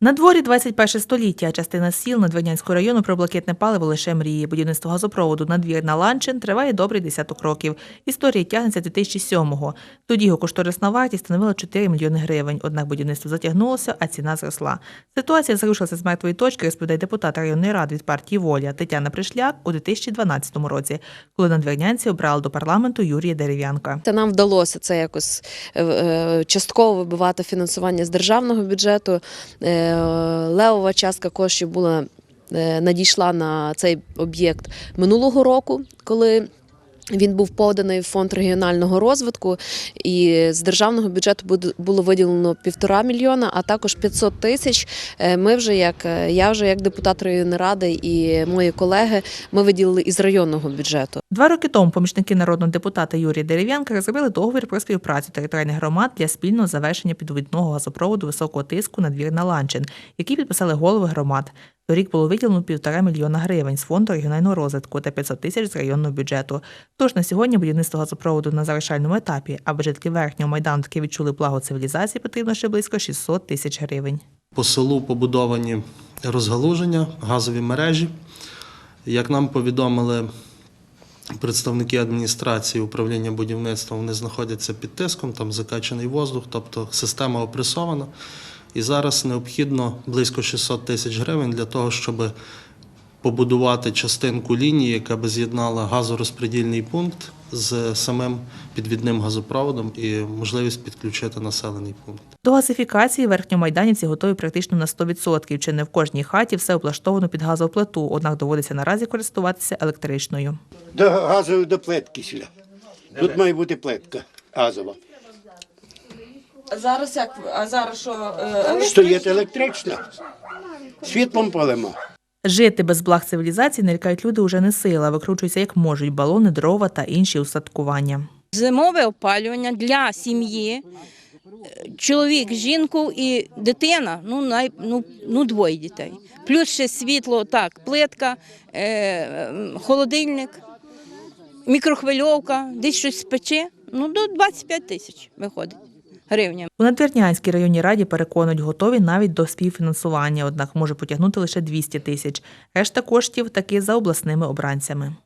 На дворі 21 століття, частина сіл Надвірнянського району про блакитне паливо лише мріє. Будівництво газопроводу надвір на Ланчин триває добрий десяток років. Історія тягнеться 2007-го. Тоді його кошторисна вартість становила 4 мільйони гривень. Однак будівництво затягнулося, а ціна зросла. Ситуація зрушилася з мертвої точки, розповідає депутат районної ради від партії Воля Тетяна Пришляк у 2012 році, коли надвірнянці обрали до парламенту Юрія Дерев'янка. Та нам вдалося це якось е, е, частково вибивати фінансування з державного бюджету. Е, Левова частка коштів була е, надійшла на цей об'єкт минулого року, коли. Він був поданий в фонд регіонального розвитку, і з державного бюджету було виділено півтора мільйона, а також 500 тисяч. Е, Ми вже як е, я вже як депутат районної ради і мої колеги, ми виділили із районного бюджету. Два роки тому помічники народного депутата Юрія Дерев'янка розробили договір про співпрацю територіальних громад для спільного завершення підвідного газопроводу високого тиску на двір на Ланчин, який підписали голови громад. Торік було виділено півтора мільйона гривень з фонду регіонального розвитку та 500 тисяч з районного бюджету. Тож на сьогодні будівництво газопроводу на завершальному етапі, аби жителі верхнього майдану таки відчули благо цивілізації, потрібно ще близько 600 тисяч гривень. По селу побудовані розгалуження, газові мережі. Як нам повідомили представники адміністрації управління будівництва, вони знаходяться під тиском, там закачаний воздух, тобто система опресована. І зараз необхідно близько 600 тисяч гривень для того, щоб побудувати частинку лінії, яка би з'єднала газорозподільний пункт з самим підвідним газопроводом і можливість підключити населений пункт. До газифікації верхньомайданівці готові практично на 100%. Чи не в кожній хаті все облаштовано під газову плиту, однак доводиться наразі користуватися електричною. До газової до плитки сюди. Тут має бути плитка газова. Зараз як? А зараз що? е, Стоїть електрична. Світлом полема. Жити без благ цивілізації, нарікають люди, уже не сила, викручуються як можуть балони, дрова та інші устаткування. Зимове опалювання для сім'ї, чоловік, жінку і дитина, ну, най, ну, ну двоє дітей. Плюс ще світло, так, плитка, е, холодильник, мікрохвильовка, десь щось спече, ну до 25 тисяч виходить гривня. У Надвірнянській районній раді переконують, готові навіть до співфінансування, однак може потягнути лише 200 тисяч. Решта коштів таки за обласними обранцями.